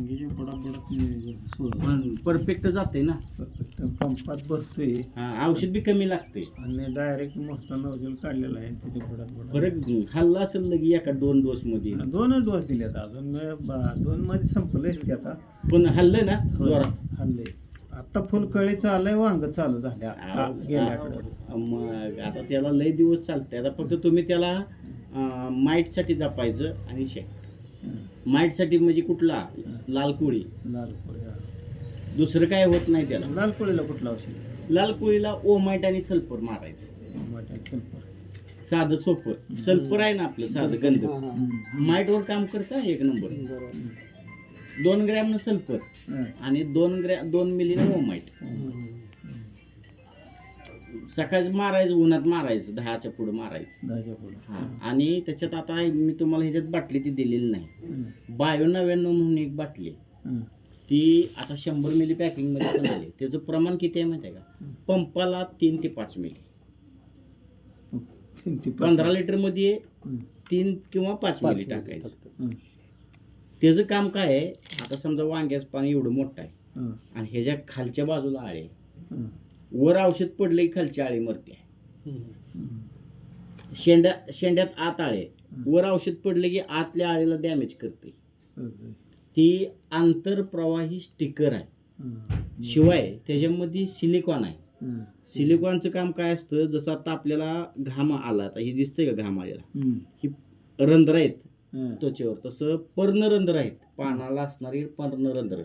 वांगीच्या बुडा बुडात पण परफेक्ट जाते ना. पंपात बसतोय हा, औषध बी कमी लागते आणि डायरेक्ट मोठा नवजल काढलेला आहे त्याच्या बुडात फरक हल्ला असेल लगी एका दोन डोस मध्ये. दोनच डोस दिलेत अजून. मी बा- दोन मध्ये संपलेच ते आता. पण हल्लं ना जोरात? हल्ले आता फुल कळी चाललंय वांग चालू झाले आता गेल्या आठवड्यात मग आता त्याला लय दिवस चालते आता फक्त तुम्ही त्याला माईटसाठी जपायचं आणि शेक हं. माईटसाठी म्हणजे कुठला? लाल कोळी लाल कोळी हा. दुसरं काय होत नाही त्याला. लाल कोळीला कुठला औषध? लाल कोळीला ओमाईट आणि सल्फर मारायचं. सल्फर. साधं सोपं. सल्फर आहे ना आपलं साधं गंध. माईट वर काम करता एक नंबर. दोन ग्रॅम सल्फर हं. आणि दोन ग्रॅ दोन मिलीनं ओमाईट सकाळी मारायचं उन्हात मारायचं दहाच्या पुढं मारायचं दहाच्या पुढं हा आणि त्याच्यात आता मी तुम्हाला ह्याच्यात बाटली ती दिलेली नाही. बायो नव्याण्णव म्हणून एक बाटली आहे. ती आता शंभर मिली पॅकिंगमध्ये पण आली त्याचं प्रमाण किती आहे माहिती आहे का पंपाला तीन ते पाच मिली ते. पंधरा लिटरमध्ये. तीन किंवा पाच मिली टाकायचं हं. त्याचं काम काय आहे आता समजा वांग्याचं पाणी एवढं मोठं आहे हं. आणि ह्याच्या खालच्या बाजूला आळे आहे. हं. वर औषध पडले की खालची आळी मरते. शेंड्या शेंड्यात आत आळे वर औषध पडले की आतल्या आळीला डॅमेज करते. ती आंतरप्रवाही स्टिकर आहे. शिवाय त्याच्यामध्ये सिलिकॉन आहे. सिलिकॉनचं काम काय असतं जसं आता आपल्याला घाम आला आता हे दिसतंय का घाम आलेला हं. रंध्र आहेत. त्वचेवर तसं पर्णरंध्र आहेत पानाला असणारी पर्णरंध्र.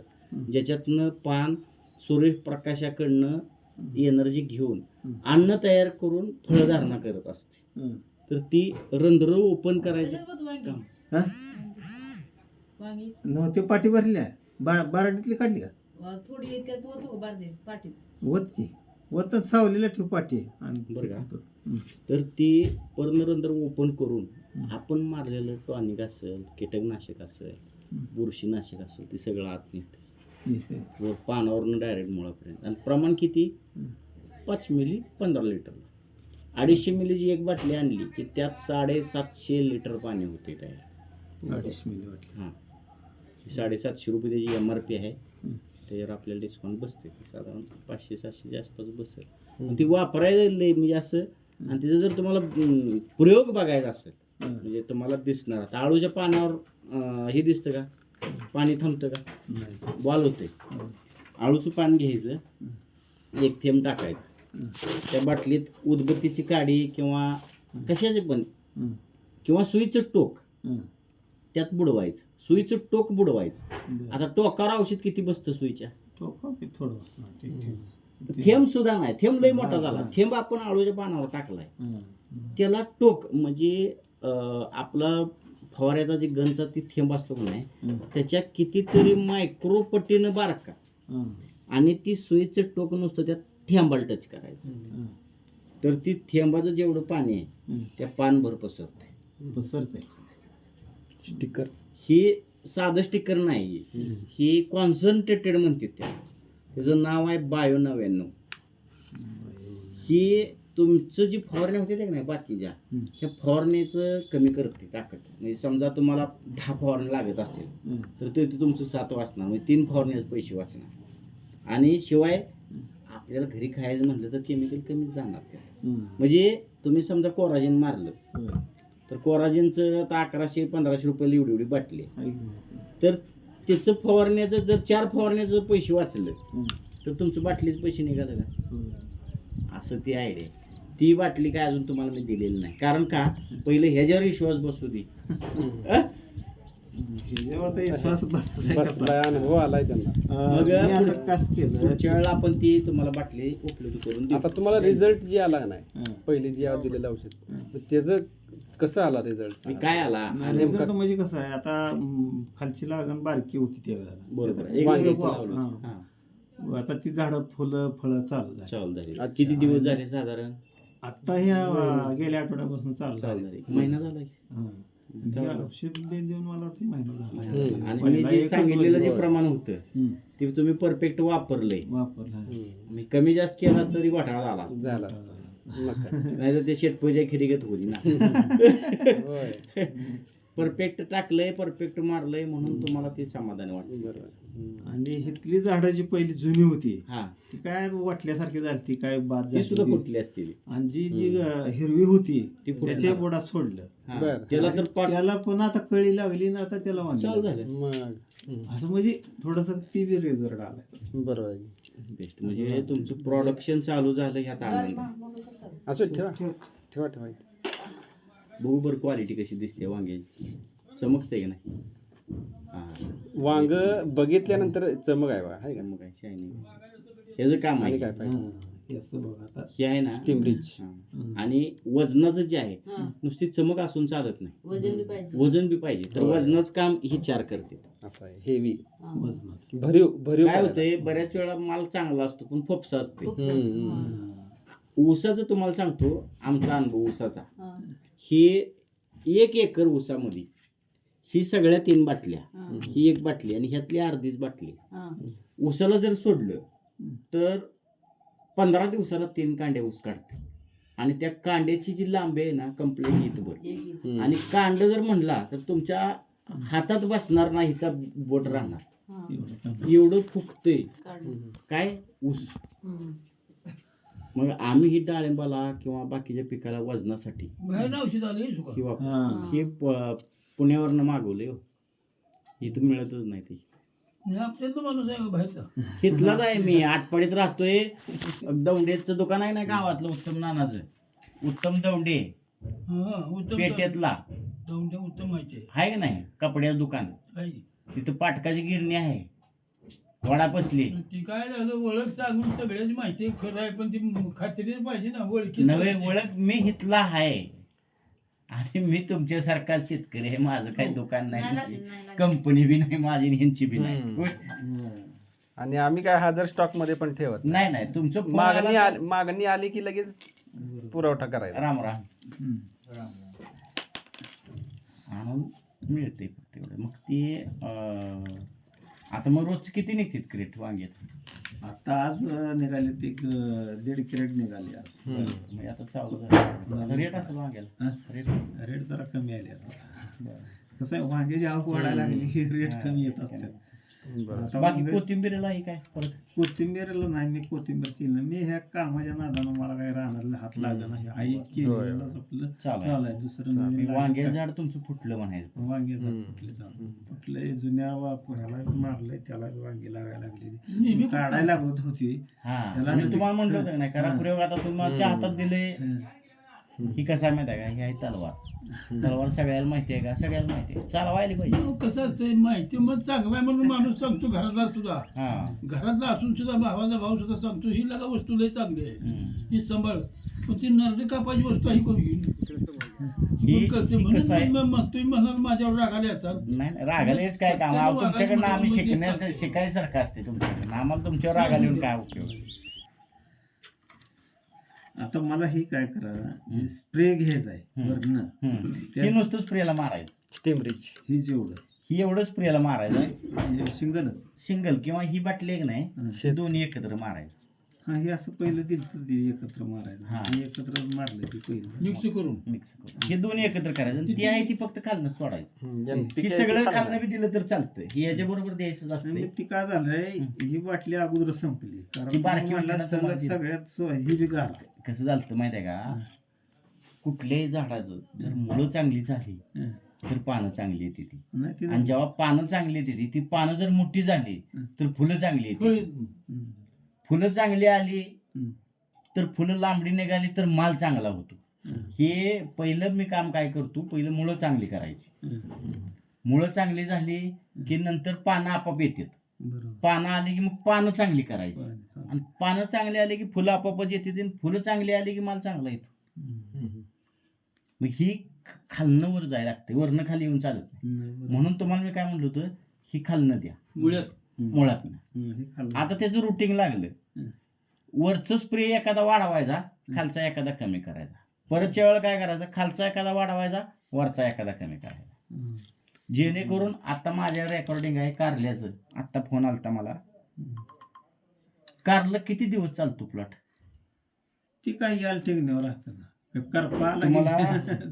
ज्याच्यातनं पान सूर्यप्रकाशाकडनं एनर्जी घेऊन हं. अन्न तयार करून फळधारणा करत असते हं. तर ती रंध्र ओपन करायचं हा? ते पाठी भरल्या बा बाराडीतली काढली का थोडी वत की वत सावलीला ठेव पाठी आणि बरं का? हं. तर ती पर्णरंध्र ओपन करून आपण मारलेलं टॉनिक असेल कीटकनाशक असेल हं. बुरशीनाशक असेल ते सगळं आत निघतं पानावरून डायरेक्ट मुळापर्यंत. आणि प्रमाण किती. पाच मिली पंधरा लिटरला अडीचशे मिलीची एक बाटली आणली की त्यात साडेसातशे लिटर पाणी होते तयार. अडीच मिली वाटली हां. साडेसातशे रुपये त्याची एम आर पी आहे. त्याच्यावर आपल्याला डिस्काउंट बसते. साधारण पाचशे सातशेच्या आसपास बसेल. ती वापरायला म्हणजे असं आणि तिचं जर तुम्हाला प्रयोग बघायचा असेल. म्हणजे तुम्हाला दिसणार. आता आळूच्या पानावर हे दिसतं का? पाणी थांबतं का बॉल होते. आळूचं पान घ्यायचं एक थेंब टाकायचं. त्या बाटलीत उदबत्तीची काडी किंवा कशाचे पण. किंवा सुईचं टोक. त्यात बुडवायचं सुईचं टोक बुडवायचं. आता टोकावर औषध किती बसतं सुईच्या. थेंब सुद्धा नाही थेंब लय मोठा झाला थेंब आपण आळूच्या पानावर टाकलाय. त्याला टोक म्हणजे आपला फवाऱ्याचा जे गनचा ती थेंब असतो का नाही. त्याच्या कितीतरी मायक्रो पटीनं बारका. आणि ती सुईचं टोक नुसतं त्या थेंबाला टच करायचं. तर ती थेंबाचं जेवढं पाणी आहे. त्या पानभर पसरते पसरते स्टिकर ही साधं स्टिकर नाही. ही कॉन्सन्ट्रेटेड म्हणते त्या त्याचं नाव आहे बायो नव्याण्णव ही तुमचं जी फवारणी होते ते नाही बाकीच्या हं. त्या फवारणीचं कमी करते ताकद म्हणजे समजा तुम्हाला दहा फवारणी लागत असेल. तर ते तुमचं सात वाचणार म्हणजे तीन फवारण्याचे पैसे वाचणार आणि शिवाय आपल्याला घरी खायचं म्हटलं तर केमिकल कमीच जाणार त्यात. म्हणजे तुम्ही समजा कोराजिन मारलं होय. तर कोराजिनचं आता अकराशे पंधराशे रुपयाला एवढी एवढी बाटली. तर त्याचं फवारण्याचं जर चार फवारण्याचं पैसे वाचलं. तर तुमचं बाटलीचे पैसे निघालं का होय. असं ती आयडिया ती बाटली काय अजून तुम्हाला मी दिलेली नाही कारण का पहिले ह्याच्यावर विश्वास बसू दे अं? बसलाय कसा. अनुभव आलाय त्यांना मग मी आता कास केलं पुढच्या वेळेला आपण ती तुम्हाला बाटली उपलब्ध करून देऊ आता तुम्हाला रिझल्ट जे आला नाही हं. पहिले जे आज दिलेलं औषध हं. तर त्याचं कसं आला रिझल्ट मी काय आला नाही, result म्हणजे कसं आहे आता हं, खालची लागण बारकी होती त्यावेळेला बरोबर आता एक वांग्याची वेळ लावलं. लावलं. हां. हां. आता ती झाडं फुलं फळं चालू झाली चालू झाली अच्छा. किती दिवस झाले साधारण आता ह्या गेल्या आठवड्यापासून चालू चालू महिना झाला की? हं. हे औषध दे- देऊन मला वाटतं महिना झाला महिना हम्म. झाला. आणि पहिला मी जे एकच सांगितलेलं जे. प्रमाण होतं. ते तुम्ही परफेक्ट वापरलंय वापरला मी कमी जास्त केला तरी घोटाळा झाला असता. झाला असता. मग काय. नाही तर ते शेटपूजा खिरीगत होती ना होय परफेक्ट टाकलंय परफेक्ट मारलंय म्हणून तुम्हाला ते समाधान वाटतं. बरोबर हम्म. आणि हिथली झाडं जी पहिली जुनी होती हा. ती काय वाटल्यासारखी झाली ती काय बाद ती सुद्धा झाली फुटली असतील आणि जी जी अं, हिरवी होती ती. त्याच्या बोडात सोडलं. हा. बरं. त्याला तर त्याला पुन्हा आता कळी लागली ना आता त्याला चालू. झालं. मग. असं म्हणजे थोडस ती बी रिझल्ट आलाय. बरोबर आहे. बेस्ट म्हणजे तुमचं प्रोडक्शन चालू झालं ह्यात आनंद. आहे. असं ठेवा. ठेवा ठेवा. बघू बरं क्वालिटी कशी दिसते वांग्याची चमकते की नाही हा वांग बघितल्यानंतर चमक आहे बघा हाय का मग काय शायनिंग ह्याचं काम आणि आहे काय पाहिजे हं, असं बघ आता आहे ना स्टीम हा. हं. आणि वजनाचं जे आहे हा. नुसती चमक असून चालत नाही वजन बी पाहिजे वजन बी पाहिजे तर होय. वजनाच काम ही चार करते असं आहे हेवी हा. वजनाचं. भरीव भरीव काय करायला. होतंय बऱ्याच वेळा माल चांगला असतो पण फोपसा असते खूप हम्म, जास्त. हम्म. ऊसाचं तुम्हाला सांगतो आमचा अनुभव ऊसाचा हा. हे एक एकर ऊसामध्ये ही सगळ्या तीन बाटल्या हा. ही एक बाटली आणि ह्यातली अर्धीच बाटली हा. ऊसाला जर सोडलं तर पंधरा दिवसाला तीन कांड्या ऊस काढते आणि त्या कांड्याची जी लांबी आहे ना कंप्लेंट येत बरं एक एक. हम्म. आणि कांड जर म्हणला तर तुमच्या हातात बसणार नाही तर बोट राहणार हा. एवढं फुकतंय काढलं. काय ऊस हम्म. मग आम्ही ही डाळिंबाला किंवा बाकीच्या पिकाला वजनासाठी बाहेर औषध आले किंवा हं. हे प- पुण्यावरनं मागवले हो. इथं मिळतच नाही ते. आपल्यातला माणूस आहे का बाहेरचा. तिथलाच आहे मी आटपाडीत राहतोय. दौंडेचं दुकान आहे ना गावातलं उत्तम नानाचं. उत्तम दौंडे. हा उत्तम पेट्यातला दौंड्या उत्तम माहिती आहे. आहे का नाही? कपड्याचं दुकान. आहे. तिथं पाटकाची गिरणी आहे. वडा पसली ती काय झालं ओळख सांगून सगळ्याची माहिती खरं आहे पण ती खात्रीच पाहिजे ना ओळखी नवे ओळख मी हितला आहे आणि मी तुमच्यासारखा शेतकरी आहे माझं काही दुकान नाही. कंपनी बी नाही माझी आणि ह्यांची बी नाही. हं. आणि आम्ही काय हजार स्टॉकमध्ये पण ठेवत नाही नाही तुमचं phone मागणी आला आली मागणी आली की लगेच. पुरवठा करायचा राम राम हं. आणून मिळते फक्त एवढं मग ते अं, आता मग रोज किती निघतात क्रेट वांग्यात? आता आज अं, निघाले ते एक, अं, दीड कॅरेट निघाले आज. मग आता चालू झालं. रेट असेल वांग्याला. हं? रेट? रेट जरा कमी आले आता. कसं आहे वांग्याची आवक वाढायला लागली की रेट कमी येत असतात. आता बाकी वांगे- कोथिंबीरला ही काय परत कोथिंबीरला नाही मी कोथिंबीर केलं. मी ह्या कामाच्या नादानं मला काही राहणार हात लागला नाही आई केलेलं आपलं चालू आहे. चालू आहे दुसरं नवीन वांग्याचं झाड तुमचं फुटलं म्हणायचं. वांग्याचं हम्म. कुठले चालू कुठले जुन्या वापराला मारलंय त्याला वांगी लागायला लागली. नेहमी काढायला लागत होती. हा. त्याला मी नाही- तुम्हाला म्हणलं होतं नाही करा. प्रयोग आता तुमच्या हम्म. हातात दिले हं. ही कसा माहिती आहे का? ही आहे तलवार. तलवार सगळ्याला माहिती आहे का? सगळ्याला माहिती आहे. चालवायला पाहिजे. अहो, कसं असतंय माहिती मग चांगला आहे म्हणून माणूस सांगतो घरातला सुद्धा. हा. घरातला असून सुद्धा भावाचा भाऊ सुद्धा सांगतो ही लगा वस्तू लय चांगली आहे. हम्म. ही सांभाळ. पण ती नरडी कापाची वस्तू ही घेईन? ही करते ही कसं आहे? मग मग तुम्ही म्हणाल माझ्यावर रागाले येतात नाही रागालेच काय काम? अहो, तुमच्याकडनं आम्ही शिकायसारखं असते तुमच्याकडनं. आम्हाला तुमच्यावर रागाला येऊन काय उपयोग? आता मला हे काय करा स्प्रे घ्यायचा आहे. वरनं. ही नुसतं स्प्रेला मारायचं. स्टीम रिच ही जेवढं ही एवढं स्प्रेला मारायचं. हे सिंगलच. सिंगल किंवा ही बाटली एक नाही दोन्ही एकत्र मारायचं. हा हे असं पहिलं दिलं तर ते एकत्र मारायचं. हा. हे एकत्र मारलं ते पहिलं मिक्स करून. मिक्स करून. हे. दोन्ही एकत्र करायचं आणि ती आहे ती फक्त खालनं सोडायचं. हे सगळं. खालनं बी दिलं तर चालतं ही याच्या बरोबर द्यायचं आणि असतं मग ती काय झालंय? ही बाटली अगोदर संपली. ती कारण बारकी म्हणला वाटली ना सलग तुम्हाला ती? सगळ्यात सो- ही बी घाल कसं झालं माहिती आहे का कुठल्याही झाडाचं जर मुळं चांगली झाली हं. तर पानं चांगली येते ती. नाही ती आणि जेव्हा पानं चांगली येते ती ती पानं जर मोठी झाली हं. तर फुलं चांगली. येते. फुलं चांगली आली. तर फुलं लांबडी निघाली तर माल चांगला होतो हं. पहिलं मी काम काय करतो पहिलं मुळं चांगली करायची. मुळं चांगली झाली की नंतर पानं आपाप येतात पानं आली की मग पानं चांगली करायची. आणि पानं चांगली आली की फुलं आपापच येतात आणि फुलं चांगली आली की माल चांगला येतो. मग ही खालनं वर जायला लागते वरनं खाली येऊन चालत. म्हणून तुम्हाला मी काय म्हणलं होतं ही खालनं द्या हं. मुळात. आता त्याचं रुटीन लागलं. वरचं स्प्रे एखादा वाढवायचा खालचा एखादा कमी करायचा. परतच्या वेळेला काय करायचं खालचा एखादा वाढवायचा वरचा एखादा कमी करायचा. जेणेकरून आता माझ्या रेकॉर्डिंग आहे कारल्याचं. आत्ता फोन आलता मला. कारलं किती दिवस चालतो प्लॉट ती काय याल टेकण्यावर ना. करपा तुम्हाला-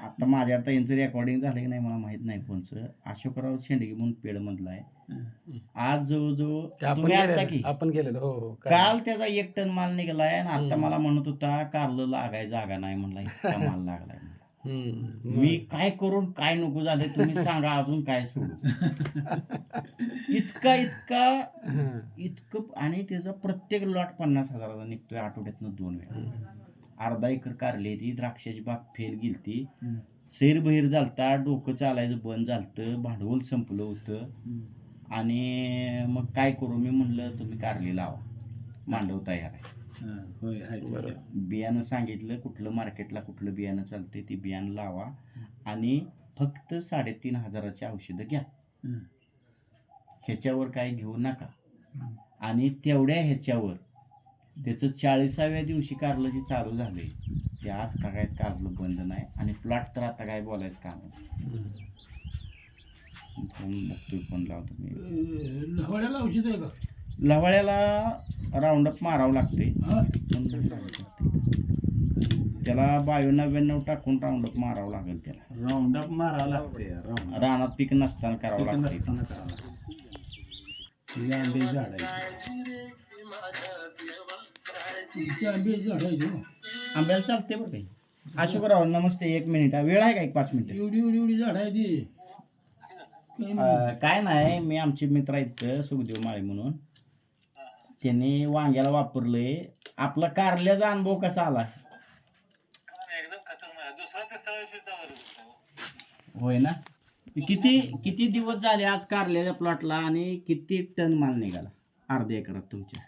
आता माझ्या आता यांचं रेकॉर्डिंग झालं की नाही मला माहीत नाही कोणचं अशोकराव शेंडगे म्हणून पेड मधला आहे. आज जवळजवळ तुम्ही आता गेलेलो की? आपण गेलेलो हो हो काल त्याचा एक टन माल निघालाय आणि आता. मला म्हणत होता कारलं लागाय जागा नाही म्हणला इतका माल लागलाय. मी काय करून काय नको झाले तुम्ही सांगा अजून काय सोडू. इतका इतका. इतकं आणि त्याचा प्रत्येक लॉट पन्नास हजाराचा निघतोय आठवड्यातनं दोन वेळा. अर्धा एकर कारली ती द्राक्षाची बाग फेल गेलती. सैर बहिर झालता डोकं चालायचं बंद झालतं भांडवल संपलं होतं. आणि मग काय करू? मी म्हणलं तुम्ही कारली लावा. मांडव तयार आहे. बियाणं सांगितलं कुठलं मार्केटला कुठलं बियाणं चालतंय ते बियाणं लावा. आणि फक्त साडेतीन हजाराची औषधं घ्या. ह्याच्यावर काय घेऊ नका. आणि तेवढ्या ह्याच्यावर त्याचं चाळीसाव्या दिवशी कारलं जे चालू झालंय ते आज काय कारलं बंद नाही आणि प्लॉट तर आता काय बोलायचं काम नाही. फोन बघतोय फोन लावतो मी. लहवाड्याला औषध आहे का? लवाळ्याला राऊंडअप मारावं लागते हा? त्याला बायो नव्याण्णव टाकून राऊंडअप मारावं लागेल त्याला. राऊंड अप मारावं लागते रानात पीक नसताना करावं लागते झाड आहे आंबे झाड आहे हो. आंब्याला चालते बरं काही. अशोकराव नमस्ते एक मिनिट. वेळ आहे का एक पाच मिनिट? एवढी एवढी एवढी झाड आहे ती. नाही. काय नाही मी आमचे मित्र आहेत सुखदेव माळे म्हणून. त्यांनी वांग्याला वापरलंय. आपला कारल्याचा अनुभव कसा आला? होय ना? किती किती दिवस झाले आज कारल्याच्या प्लॉटला आणि किती टन माल निघाला? अर्ध्या एकरात तुमच्या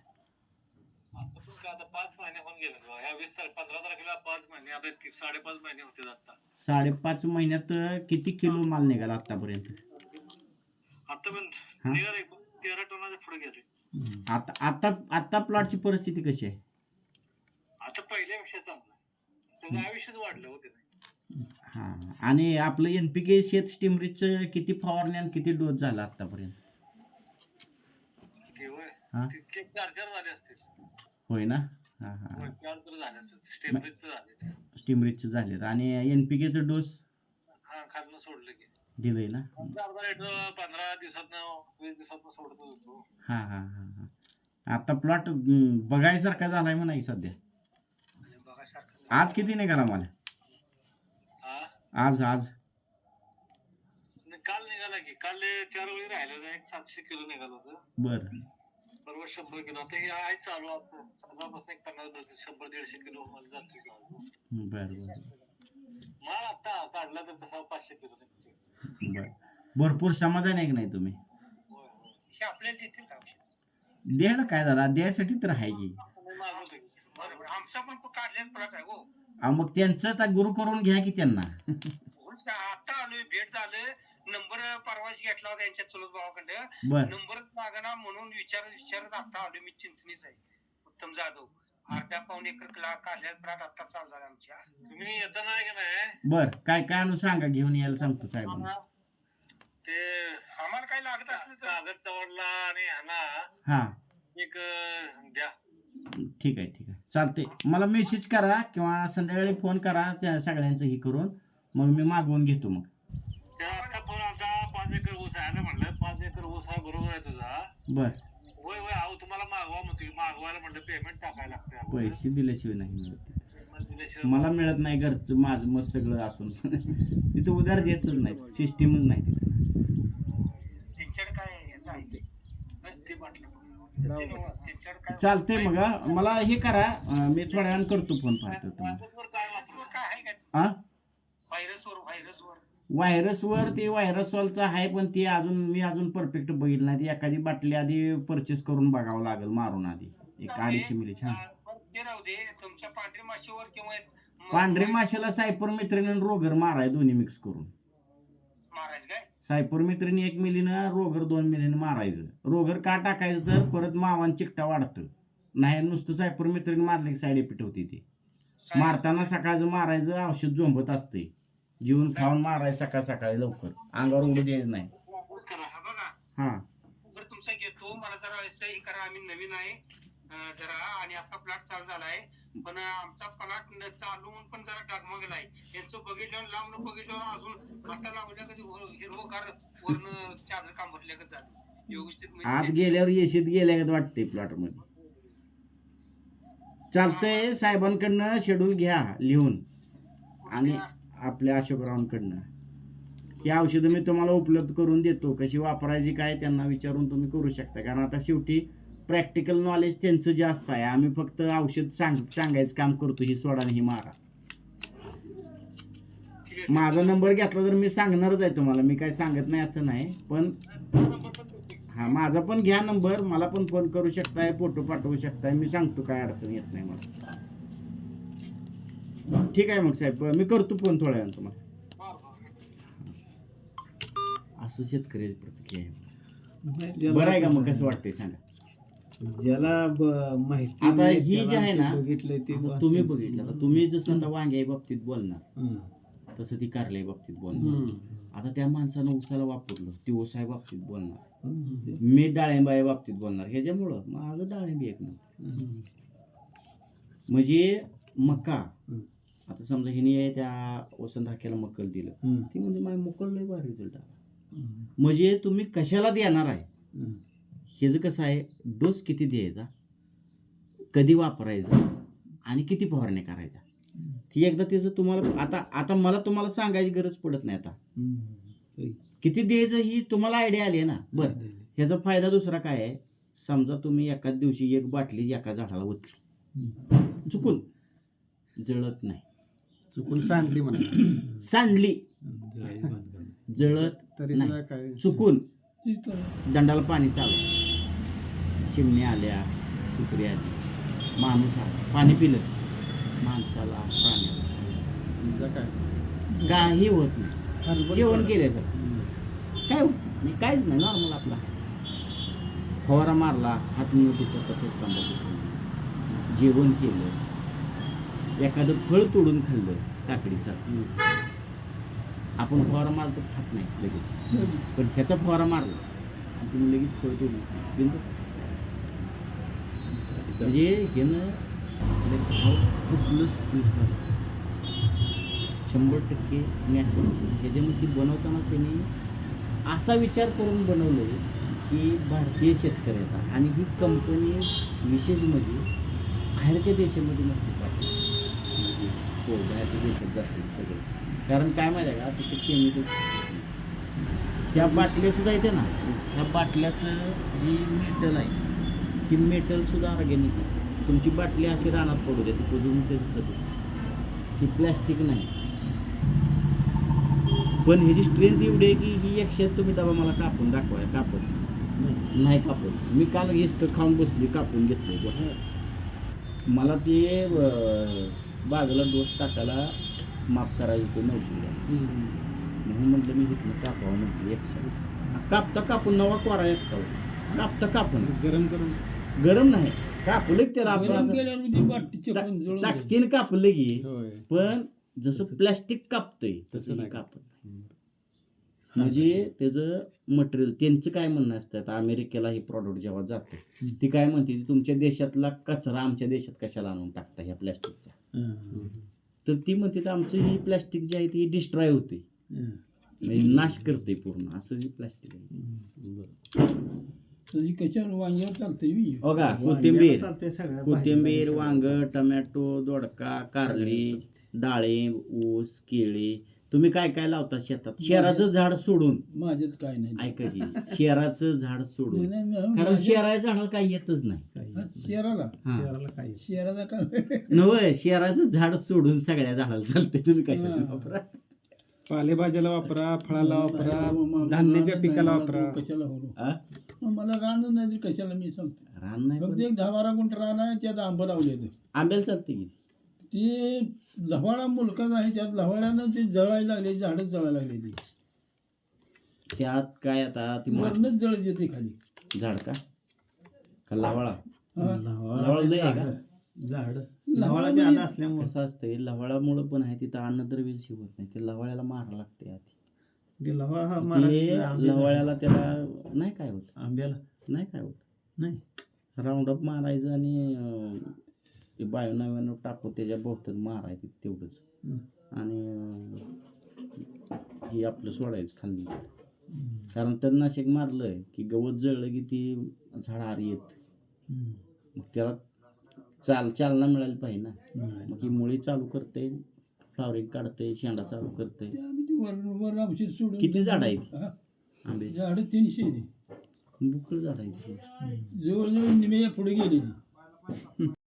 आता पाच महिने होऊन गेले बघा. ह्या वीस तारीख पंधरा तारखेला पाच महिने आता ती साडेपाच महिने होते आता. साडेपाच महिन्यात किती किलो माल निघाला आतापर्यंत? आता पण हा? निघाले तेरा टनाच्या पुढे गेले. आता आता आता प्लॉटची परिस्थिती कशी आहे? आता पहिल्यापेक्षा चांगलं. त्याचं आयुष्यच वाढलं होते हा. आणि आपलं एन पी के शेत स्टीमरीचं किती फवारणी आणि किती डोस झाला आतापर्यंत? ते होय. हा? ते के- चार चार झाले असतील. होय ना? हा हा. चार तर झाले आणि एन पी केचं डोस हा खालनं सोडलं की. दिलंय ना? पंधरा दिवसात वीस दिवसात सोडतच होतो. हा हा हा हा. आता प्लॉट बघायसारखा झालाय म्हणा सध्या. आज किती निघाला मला? आज आज. काल निघाला की. काल चार वेळी राहिलं सातशे किलो निघालं होतं. बर. बरोबर शंभर किलो. आता हे आहे चालू आता सकाळपासून एक पन्नास शंभर दीडशे किलो जातो माल आता काढला तर तसा पाचशे किलो बर. भरपूर समाधान आहे की नाही तुम्ही? हे आपल्याला देतील का द्यायला काय झाला? द्यायसाठी तर आहे की. बरोबर आमचा पण काढलेच प्लॉट आहे हो. मग त्यांचं गुरु करून घ्या की त्यांना. आता आलोय भेट झालं नंबर परवाच घेतला होता यांच्या चुलत भावाकडं बर. नंबर लागना म्हणून विचार विचारत आता आलोय मी चिंचणीच आहे. उत्तम जाधव. अर्ध्या पाऊन एकर काढल्यात प्लॉट आता चालू झाला आमच्या. तुम्ही येताना आहे का नाही? बर. काय काय आणून सांगा घेऊन यायला सांगतो साहेबांना. ते आम्हाला काय लागत असलं कागद चवडला आणि ह्याना हा. एक द्या. ठीक आहे ठीक आहे. चालते मला मेसेज करा किंवा संध्याकाळी फोन करा त्या सगळ्यांचं हे करून. मग मी मागवून घेतो मग. आता फोन आमचा पाच एकर ऊस आहे ना म्हणलं पाच एकर ऊस आहे बरोबर आहे तुझा. बर. होय होय अहो तुम्हाला मागवा म्हणतो मागवायला म्हणलं पेमेंट टाकायला लागते अगोदर. पैसे दिल्याशिवाय नाही मिळत Payment दिल्याशिवाय मला मिळत नाही घरचं माझं मग सगळं असून. तिथं उधार देतच नाही. सिस्टीमच नाही तिथं. त्यांच्याकडे काय ह्याचं आहे? ते ते म्हटलं. त्यांच्याकडे काय? चालतंय मग हा. मला हे करा. अं, मी थोड्या वेळानं करतो फोन फक्त तुम्हाला व्हायरसवर काय वापरलं? काय आहे का हा व्हायरसवर व्हायरसवर व्हायरसवर ते व्हायरसवालचं आहे पण ते अजून मी अजून परफेक्ट बघितलं नाही. ती एखादी बाटली आधी परचेस करून बघावं लागेल मारून आधी. एक अडीचशे मिली हा तुमच्या पांढरी माशाला सायपर मित्रीनं रोगर माराय दोन्ही मिक्स करून. सायपर मित्रीने एक मिलीनं रोगर दोन मिलीनं मारायचं. रोगर का टाकायचं तर परत मावान चिकटा वाढतं. नाही नुसतं सायपर मित्रीने मारले की साईड इफेक्ट होती ती. मारताना सकाळचं मारायचं औषध झोंबत असते जीवन खाऊन मारायचं सकाळ सकाळी लवकर. अंगावर उडू द्यायचं नाही. हा जर तुमचा घेतो मला जरा असं हे करा. आम्ही नवीन आहे. अं, जरा. आणि आता प्लॉट चालू झालाय. पण आमचा पलाट न- चालवून पण जरा डगमगलाय. यांचं बघितल्यावर लांब बघितल्यावर अजून हाता लावल्या कधी हिरवगार वरण चादर कांबरल्या का झालं व्यवस्थित आत म्हणजे गेल्यावर येशीत गेल्यागत वाटते प्लॉटमध्ये. चालतंय. साहेबांकडनं शेड्यूल घ्या लिहून. आणि आपल्या अशोकरावांकडनं. ही औषधं मी तुम्हाला उपलब्ध करून देतो. कशी वापरायची काय त्यांना विचारून तुम्ही करू शकता. कारण आता शेवटी प्रॅक्टिकल नॉलेज त्यांचं जास्त आहे. आम्ही फक्त औषध सांग सांगायचं काम करतो. ही सोडा आणि ही मारा. माझा नंबर घेतला तर मी सांगणारच आहे तुम्हाला. मी काय सांगत नाही असं नाही. पण हा माझा पण घ्या नंबर. मला पण फोन करू शकताय फोटो पाठवू शकताय. मी सांगतो काय अडचण येत नाही मला. ठीक आहे मग साहेब मी करतो फोन थोड्या वेळानं तुम्हाला. असं शेतकरी प्रतिक्रिया आहे. बरं आहे का मग कसं वाटतंय सांगा. ज्याला ब- माहिती आता नाही, ही जी त्याला आहे ना, बघितलंय ते आता तुम्ही बघितलं आता तुम्ही जसं आता वांग्या बाबतीत बोलणार हं. तसं ती कारल्या बाबतीत बोलणार. आता त्या माणसानं उसाला वापरलं ती ऊसाय बाबतीत बोलणार. हं. मी डाळिंबाया बाबतीत बोलणार. ह्याच्यामुळं माझं डाळिंब एक नंबर. हं. म्हणजे मका हं. आता समजा हिने त्या वसंत मक्कल दिलं. ती म्हणजे माझ्या मक्कल लय भारी रिझल्ट आला. म्हणजे तुम्ही कशाला देणार आहे? हं. ह्याचं कसं आहे डोस किती द्यायचा? कधी वापरायचं? आणि किती फवारण्या करायच्या? ती एकदा त्याचं तुम्हाला आता आता मला तुम्हाला सांगायची गरज पडत नाही आता. किती द्यायचं ही तुम्हाला आयडिया आली आहे ना? बरं. ह्याचा फायदा दुसरा काय आहे? समजा तुम्ही एकाच दिवशी एक बाटली एका झाडाला ओतली. चुकून. जळत नाही. चुकून सांडली म्हणा. सांडली. जळत तरी नाही. काय? चुकून. दंडाला पाणी चालू. चिमणी आल्या कुत्री आली. माणूस आला. पाणी पिलं. माणसाला प्राण्याला इजा काय? काही होत नाही. हरभरा जेवण पडा. केलं सर. काय होत नाही. काहीच नाही. नॉर्मल आपला. फवारा मारला हात दुखत तसंच थांबत जेवण केलं. एखादं फळ तोडून खाल्लं काकडीचा. आपण फवारा मारतो खात नाही लगेच. पण ह्याचा फवारा मारला आणि तुम्ही लगेच फळ तोडून खायचं. म्हणजे ह्यानं आपले भाव कसलंच शंभर टक्के नॅचरल ह्याच्यामध्ये बनवताना त्यांनी असा विचार करून बनवलं की भारतीय शेतकऱ्याचा आणि ही कंपनी विशेष म्हणजे बाहेरच्या देशामध्ये नसते हो बाहेरच्या देशात जातील सगळं. कारण काय माहिती आहे का? तिथे केमिकल त्या बाटल्या सुद्धा येते ना त्या बाटल्याचं जी मेटल आहे ती मेटल सुद्धा ऑर्गॅनिक आहे. तुमची बाटली अशी रानात पडू द्या ती कुजून ती प्लॅस्टिक नाही. पण ह्याची स्ट्रेंथ एवढी आहे की ही एकशे तुम्ही डबा मला कापून दाखवाय कापून. नाही कापून. मी काल हिस्ट खाऊन बसली कापून घेतली मला ते बागेला डोस टाकायला माफ करायचं ते नऊशे म्हणून म्हटलं मी इथनं कापावं म्हटलं एक कापता कापून नवा कोरा एक कापता कापून. गरम करून. गरम नाही. कापलं की त्याला. ताकदीनं कापलं की होय. पण जसं प्लॅस्टिक कापतंय तसं तसं नाही. कापत. म्हणजे त्याचं मटेरियल त्यांचं काय म्हणणं असतं आता अमेरिकेला हे प्रॉडक्ट जेव्हा जातं ती काय म्हणते तुमच्या देशातला कचरा आमच्या देशात कशाला आणून टाकता ह्या प्लॅस्टिकचा हं. तर ती म्हणते तर आमचं ही प्लॅस्टिक जे आहे ती डिस्ट्रॉय होते. म्हणजे नाश करते पूर्ण असं ही प्लॅस्टिक आहे. ही. बघा कोथिंबीर. कोथिंबीर वांग टमॅटो दोडका कारली डाळिंब ऊस केळी तुम्ही काय काय लावता शेतात? शेराचं झाड सोडून. माझ्यात काय नाही. ऐका की शेराचं झाड सोडून. नाही, नाही, कारण माझ्या- शेराच्या झाडाला काही येतच नाही. हा, शेराला? हा. शहराला काही शेराचा काय नव्हे शेराचं झाड सोडून सगळ्या झाडाला चालते तुम्ही काय हा. वापरा? पालेभाज्याला वापरा फळाला वापरा धान्याच्या पिकाला वापरा. कशाला हो? मला रान नाही तर कशाला मी सांगतो? रान नाही फक्त एक दहा बारा गुंठ रान आहे त्यात आंबं लावले आंब्याला चालते की? ते लव्हाळा मुलकाच आहे त्यात लव्हाळ्यानं ते जळायला लागले झाडच जळायला लागले ते त्यात काय आता ती मा- वरणच जळ येते खाली. झाड का? का लावाळा? हा. लवाळ लय आहे का? झाड. लवाळ लवाळाची म्हणजे- आड असल्यामुळे कसं असतंय लवाळामुळं पण आहे तिथं अन्नद्रव्य शिवत नाही ते लवाळ्याला मारा लागते आधी. ते लवाळ हा ते मारा- आंबे लवाळ्याला त्याला नाही काय होत? आंब्याला. नाही काय होत? नाही. राऊंड अप मारायचं आणि अं, ते बायो नव्याण्णव टाकून त्याच्या भोवतात मारायचं तेवढंच. आणि हे आपलं सोडायचं खाली कारण तणनाशक मारलं की गवत जळलं की ती झाड आरी येत. मग त्याला चाल चालना मिळायला पाहिजे ना. मिळालं. मग ही मुळी चालू करते फ्लॉवरिंग काढते शेंडा चालू करते. किती झाडं आहेत? आंबे. झाडं तीनशे. बुकळ झाड आहे जवळजवळ निम्या पुढे गेली